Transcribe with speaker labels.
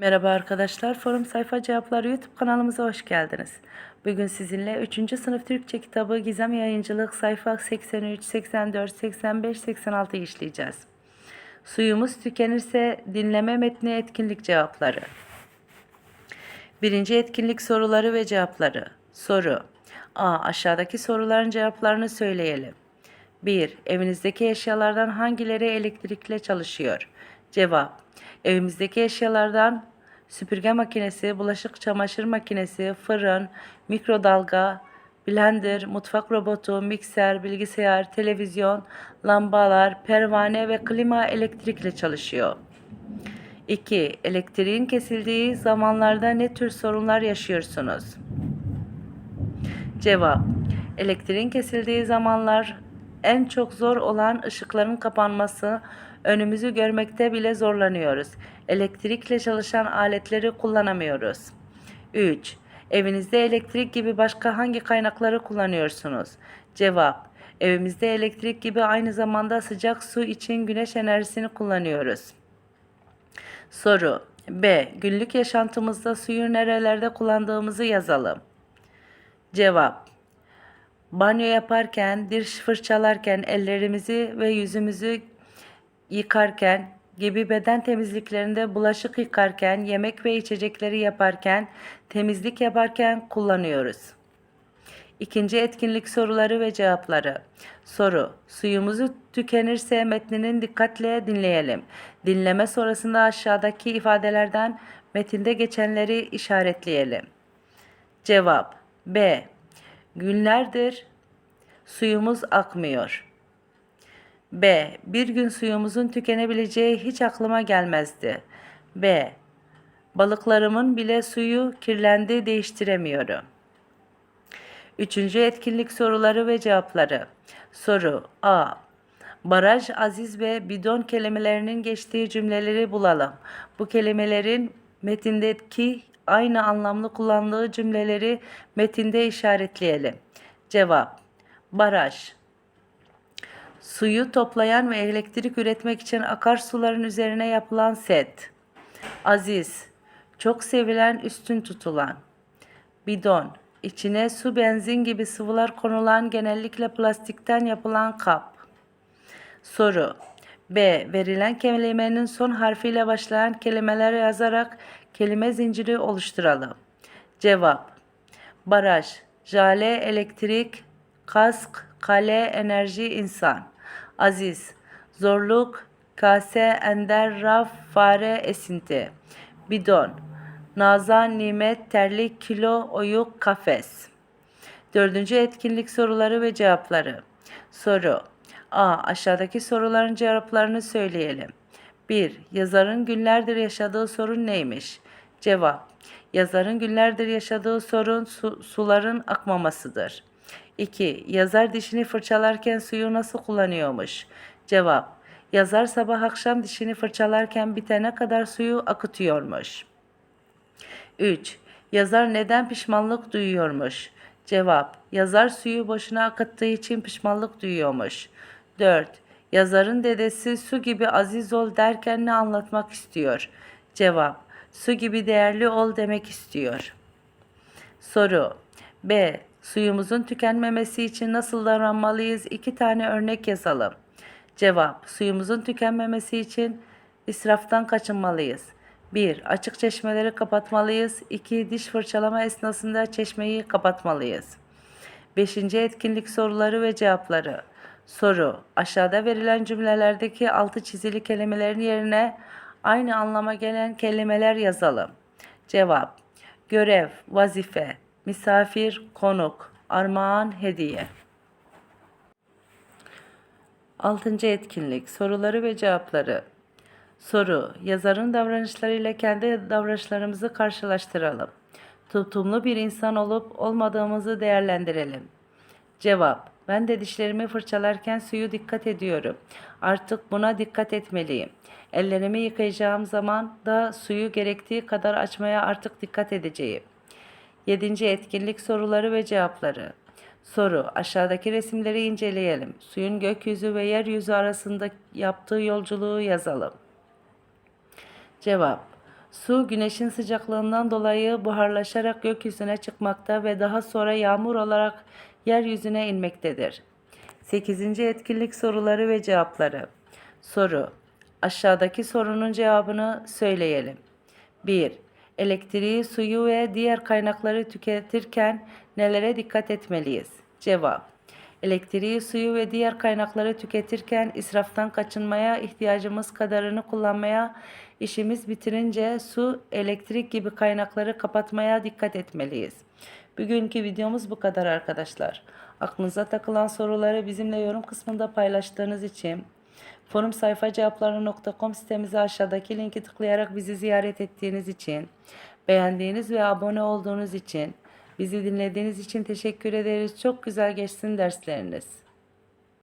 Speaker 1: Merhaba arkadaşlar, Forum Sayfa Cevapları YouTube kanalımıza hoş geldiniz. Bugün sizinle 3. sınıf Türkçe kitabı Gizem Yayıncılık sayfa 83, 84, 85, 86 işleyeceğiz. Suyumuz tükenirse dinleme metni etkinlik cevapları. Birinci etkinlik soruları ve cevapları. Soru. A. Aşağıdaki soruların cevaplarını söyleyelim. 1. Evinizdeki eşyalardan hangileri elektrikle çalışıyor? Cevap. Evimizdeki eşyalardan süpürge makinesi, bulaşık çamaşır makinesi, fırın, mikrodalga, blender, mutfak robotu, mikser, bilgisayar, televizyon, lambalar, pervane ve klima elektrikle çalışıyor. 2. Elektriğin kesildiği zamanlarda ne tür sorunlar yaşıyorsunuz? Cevap. Elektriğin kesildiği zamanlar en çok zor olan ışıkların kapanması, önümüzü görmekte bile zorlanıyoruz. Elektrikle çalışan aletleri kullanamıyoruz. 3. Evinizde elektrik gibi başka hangi kaynakları kullanıyorsunuz? Cevap. Evimizde elektrik gibi aynı zamanda sıcak su için güneş enerjisini kullanıyoruz. Soru. B. Günlük yaşantımızda suyu nerelerde kullandığımızı yazalım. Cevap. Banyo yaparken, diş fırçalarken, ellerimizi ve yüzümüzü yıkarken gibi beden temizliklerinde bulaşık yıkarken, yemek ve içecekleri yaparken, temizlik yaparken kullanıyoruz. İkinci etkinlik soruları ve cevapları. Soru. Suyumuzu tükenirse metninin dikkatle dinleyelim. Dinleme sonrasında aşağıdaki ifadelerden metinde geçenleri işaretleyelim. Cevap. B. Günlerdir suyumuz akmıyor. B. Bir gün suyumuzun tükenebileceği hiç aklıma gelmezdi. B. Balıklarımın bile suyu kirlendi değiştiremiyorum. Üçüncü etkinlik soruları ve cevapları. Soru A. Baraj, aziz ve bidon kelimelerinin geçtiği cümleleri bulalım. Bu kelimelerin metindeki aynı anlamlı kullandığı cümleleri metinde işaretleyelim. Cevap Baraj Suyu toplayan ve elektrik üretmek için akarsuların üzerine yapılan set. Aziz Çok sevilen, üstün tutulan. Bidon içine su, benzin gibi sıvılar konulan genellikle plastikten yapılan kap. Soru B. Verilen kelimenin son harfiyle başlayan kelimeler yazarak kelime zinciri oluşturalım. Cevap Baraj, jale, elektrik, kask, kale, enerji, insan. Aziz, zorluk, kase, ender, raf, fare, esinti. Bidon, nazan, nimet, terlik, kilo, oyuk, kafes. Dördüncü etkinlik soruları ve cevapları. Soru A. Aşağıdaki soruların cevaplarını söyleyelim. 1. Yazarın günlerdir yaşadığı sorun neymiş? Cevap. Yazarın günlerdir yaşadığı sorun su- suların akmamasıdır. 2. Yazar dişini fırçalarken suyu nasıl kullanıyormuş? Cevap. Yazar sabah akşam dişini fırçalarken bitene kadar suyu akıtıyormuş. 3. Yazar neden pişmanlık duyuyormuş? Cevap. Yazar suyu boşuna akıttığı için pişmanlık duyuyormuş. 4. Yazarın dedesi su gibi aziz ol derken ne anlatmak istiyor? Cevap. Su gibi değerli ol demek istiyor. Soru B. Suyumuzun tükenmemesi için nasıl davranmalıyız? İki tane örnek yazalım. Cevap. Suyumuzun tükenmemesi için israftan kaçınmalıyız. 1. Açık çeşmeleri kapatmalıyız. 2. Diş fırçalama esnasında çeşmeyi kapatmalıyız. 5. etkinlik soruları ve cevapları. Soru. Aşağıda verilen cümlelerdeki altı çizili kelimelerin yerine aynı anlama gelen kelimeler yazalım. Cevap. Görev, vazife, misafir, konuk, armağan, hediye. Altıncı etkinlik soruları ve cevapları. Soru, yazarın davranışlarıyla kendi davranışlarımızı karşılaştıralım. Tutumlu bir insan olup olmadığımızı değerlendirelim. Cevap, ben de dişlerimi fırçalarken suyu dikkat ediyorum. Artık buna dikkat etmeliyim. Ellerimi yıkayacağım zaman da suyu gerektiği kadar açmaya artık dikkat edeceğim. 7. etkinlik soruları ve cevapları. Soru: Aşağıdaki resimleri inceleyelim. Suyun gökyüzü ve yeryüzü arasında yaptığı yolculuğu yazalım. Cevap: Su güneşin sıcaklığından dolayı buharlaşarak gökyüzüne çıkmakta ve daha sonra yağmur olarak yeryüzüne inmektedir. 8. etkinlik soruları ve cevapları. Soru. Aşağıdaki sorunun cevabını söyleyelim. 1. Elektriği, suyu ve diğer kaynakları tüketirken nelere dikkat etmeliyiz? Cevap. Elektriği, suyu ve diğer kaynakları tüketirken israftan kaçınmaya, ihtiyacımız kadarını kullanmaya, işimiz bitirince su, elektrik gibi kaynakları kapatmaya dikkat etmeliyiz. Bugünkü videomuz bu kadar arkadaşlar. Aklınıza takılan soruları bizimle yorum kısmında paylaştığınız için Forum sayfa cevapları.com sitemize aşağıdaki linki tıklayarak bizi ziyaret ettiğiniz için, beğendiğiniz ve abone olduğunuz için, bizi dinlediğiniz için teşekkür ederiz. Çok güzel geçsin dersleriniz.